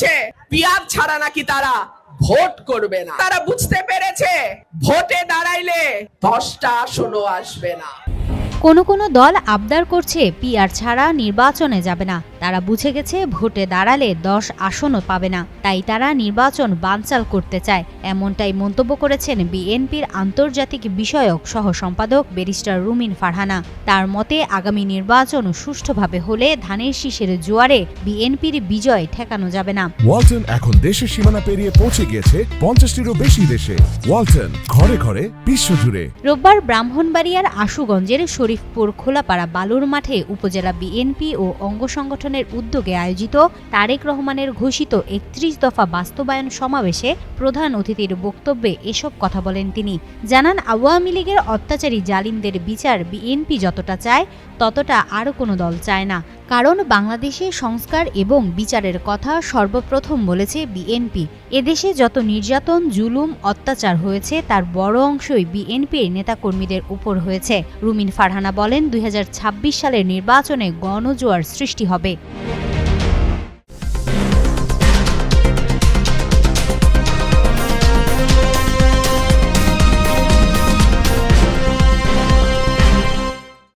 হচ্ছে, পিয়ার ছাড়া নাকি তারা ভোট করবে না। তারা বুঝতে পেরেছে, ভোটে দাঁড়াইলে দশটা আসনও আসবে না। কোনো কোনো দল আবদার করছে, পিয়ার ছাড়া নির্বাচনে যাবে না। তারা বুঝে গেছে ভোটে দাঁড়ালে দশ আসনও পাবে না। তাই তারা নির্বাচন বানচাল করতে চায়। এমনটাই মন্তব্য করেছেন বিএনপির আন্তর্জাতিক বিষয়ক সহ সম্পাদক ব্যারিস্টার রুমিন ফারহানা। তার মতে আগামী নির্বাচন সুষ্ঠুভাবে হলে ধানের শীষের জোয়ারে বিএনপির বিজয় ঠেকানো যাবে না। ওয়ালটন এখন দেশের সীমানা পেরিয়ে পৌঁছে গিয়েছে পঞ্চাশটিরও বেশি দেশে। ওয়ালটন ঘরে ঘরে বিশ্বজুড়ে রোববার ব্রাহ্মণবাড়িয়ার আশুগঞ্জের শরীফপুর খোলাপাড়া বালুর মাঠে উপজেলা বিএনপি ও অঙ্গ সংগঠনের উদ্যোগে আয়োজিত তারেক রহমানের ঘোষিত একত্রিশ দফা বাস্তবায়ন সমাবেশে প্রধান অতিথির বক্তব্যে এসব কথা বলেন তিনি। জানান, আওয়ামী লীগের অত্যাচারী জালিমদের বিচার বিএনপি যতটা চায়, ততটা আরও কোনো দল চায় না। কারণ বাংলাদেশে সংস্কার এবং বিচারের কথা সর্বপ্রথম বলেছে বিএনপি। এদেশে যত নির্যাতন, জুলুম, অত্যাচার হয়েছে, তার বড় অংশই বিএনপির নেতাকর্মীদের উপর হয়েছে। রুমিন ফারহানা বলেন, দুই হাজার ছাব্বিশ সালের নির্বাচনে গণজোয়ার সৃষ্টি হবে।